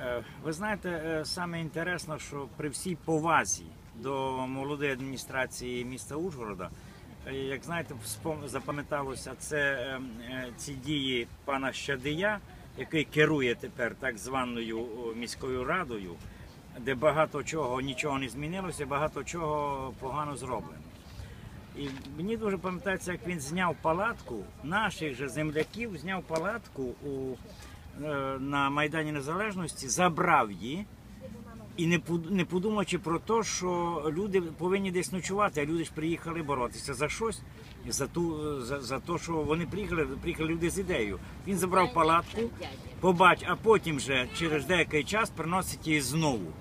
Е, Ви знаєте, е, саме інтересно, що при всій повазі до молодої адміністрації міста Ужгорода, е, як знаєте, запам'яталося це е, е, ці дії пана Щадия, який керує тепер так званою міською радою, де багато чого нічого не змінилося, багато чого погано зроблено. І мені дуже пам'ятається, як він зняв палатку наших же земляків, зняв палатку у, на Майдані Незалежності, забрав її. І не под- подумаючи про те, що люди повинні десь ночувати, а люди ж приїхали боротися за щось, за ту за, за те, що вони приїхали, приїхали люди з ідеєю. Він забрав палатку, побач, а потім вже через деякий час приносить її знову.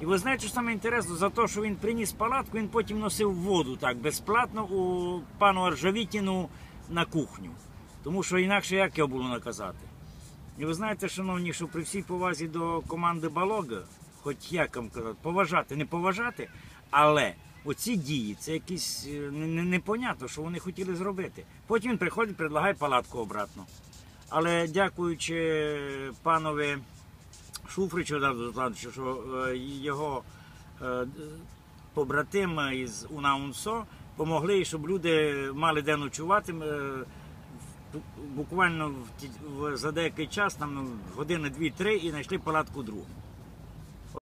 І ви знаєте, що саме інтересно, за те, що він приніс палатку, він потім носив воду так безплатно у пану Аржавітіну на кухню. Тому що інакше як його було наказати. Ви знаєте, шановні, що при всій повазі до команди Балога, хоч як вам казати, поважати, не поважати, але оці дії це якісь е, не- не- непонятно, що вони хотіли зробити. Потім він приходить, предлагає палатку обратно. Але дякуючи панові Шуфричу що е, його е, побратими із УНАУНСО помогли, щоб люди мали де ночувати. Буквально в в- за деякий час, там ну, години дві-три, і знайшли палатку другу.